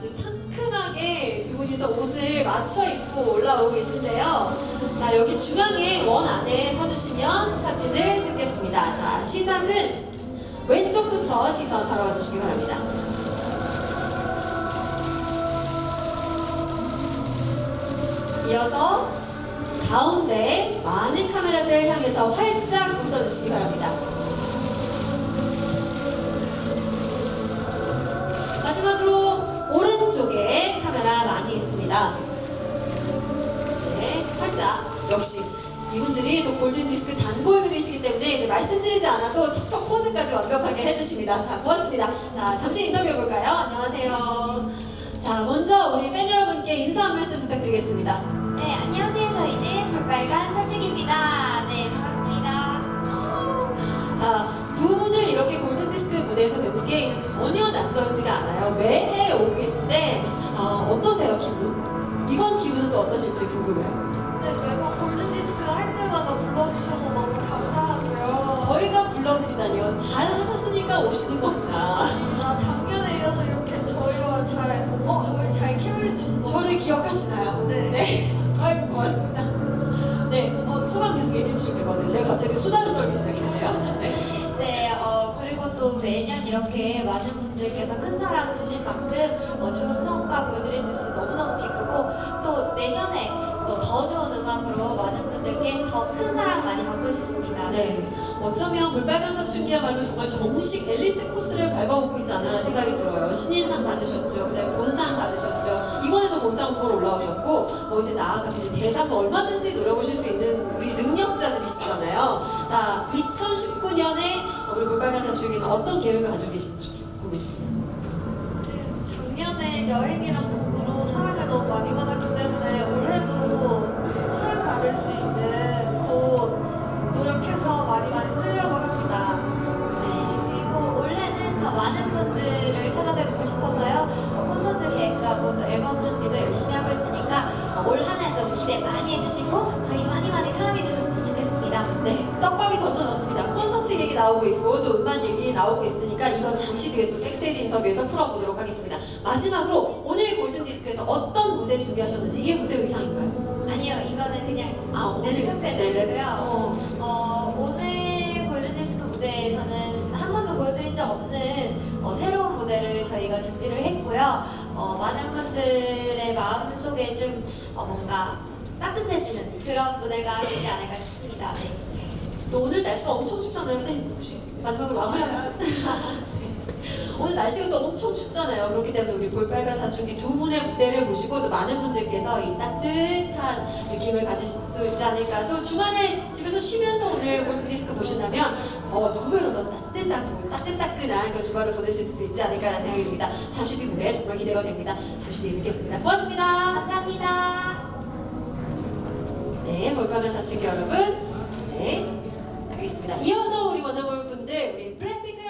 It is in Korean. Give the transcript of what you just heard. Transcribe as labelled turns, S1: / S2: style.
S1: 아주 상큼하게 두 분이서 옷을 맞춰 입고 올라오고 계신데요. 자, 여기 중앙에 원 안에 서주시면 사진을 찍겠습니다. 자, 시작은 왼쪽부터 시선 바로 와주시기 바랍니다. 이어서 가운데 많은 카메라들 향해서 활짝 웃어주시기 바랍니다. 역시 이분들이 또 골든디스크 단골들이시기 때문에 이제 말씀드리지 않아도 척척 포즈까지 완벽하게 해주십니다. 자, 고맙습니다. 자, 잠시 인터뷰 해볼까요? 안녕하세요. 자, 먼저 우리 팬 여러분께 인사 한 말씀 부탁드리겠습니다.
S2: 네, 안녕하세요. 저희는 볼빨간 서축입니다. 네, 반갑습니다.
S1: 자, 두 분을 이렇게 골든디스크 무대에서 뵙는 게 이제 전혀 낯설지가 않아요. 매해 오고 계신데, 어, 어떠세요, 기분? 이번 기분은 또 어떠실지 궁금해요.
S2: 네, 매번 골든디스크 할 때마다 불러주셔서 너무 감사하고요.
S1: 저희가 불러드리다니요. 잘 하셨으니까 오시는 겁니다.
S2: 나 작년에 이어서 이렇게 저희와 잘, 어, 저희 잘 케어해주셔서
S1: 저를 기억하시나요?
S2: 네.
S1: 네. 아이고, 고맙습니다. 네, 어, 소감 계속 얘기해 주시면 되거든요. 제가 갑자기 수다를 떨기 시작했네요. 네.
S2: 네, 또 매년 이렇게 많은 분들께서 큰 사랑 주신 만큼 어, 좋은 성과 보여드릴 수 있어서 너무너무 기쁘고 또 내년에 또 더 좋은 음악으로 많은 분들께 더 큰 사랑 많이 받고 싶습니다.
S1: 네. 어쩌면 볼빨간 사춘기야말로 정말 정식 엘리트 코스를 밟아오고 있지 않나라는 생각이 들어요. 신인상 받으셨죠. 그 다음에 본상 받으셨죠. 후보로 올라오셨고, 뭐 이제 나아가서 이제 대상 얼마든지 노려보실 수 있는 우리 능력자들이시잖아요. 자, 2019년에 우리 볼빨간 사춘기는 어떤 계획을 가지고 계신지 좀 궁금해집니다.
S2: 작년에 여행이랑 곡으로 사랑을 너무 많이 받았기 때문에 올해도 사랑받을 수 있는 곡 노력해서 많이 많이 쓰려고 합니다. 네, 그리고 올해는 더 많은 분들을 찾아뵙 열심히 하고 있으니까 어, 올한 해도 기대 많이 해주시고 저희 많이 많이 사랑해 주셨으면 좋겠습니다.
S1: 네, 떡밥이 던져졌습니다. 콘서트 얘기 나오고 있고 또 음반 얘기 나오고 있으니까 이건 잠시 뒤에 또 백스테이지 인터뷰에서 풀어보도록 하겠습니다. 마지막으로 오늘 골든디스크에서 어떤 무대 준비하셨는지 이게 무대 의상인가요?
S2: 아니요, 이거는 그냥
S1: 아, 오늘
S2: 레드카펫
S1: 네,
S2: 드시고요.
S1: 레드- 어.
S2: 어, 오늘 어, 많은 분들의 마음 속에 좀 어, 뭔가 따뜻해지는 그런 무대가 되지 않을까 싶습니다. 네.
S1: 또 오늘 날씨가 엄청 춥잖아요. 네, 혹시 마지막으로 마무리하겠습니다. 네. 오늘 날씨가 또 엄청 춥잖아요. 그렇기 때문에 우리 볼빨간 사춘기 두 분의 무대를 보시고 또 많은 분들께서 이 따뜻한 느낌을 가지실 수 있지 않을까. 또 주말에 집에서 쉬면서 오늘 골든디스크 보신다면 더 두 배로 더 따뜻하고 따끈따끈한 그 주말을 보내실 수 있지 않을까라는 생각이 듭니다. 잠시 뒤 무대 정말 기대가 됩니다. 잠시 뒤에 뵙겠습니다. 고맙습니다.
S2: 감사합니다.
S1: 네, 볼빨간 사춘기 여러분. 네, 가겠습니다. 이어서 우리 만나볼 분들, 우리 블랙핑크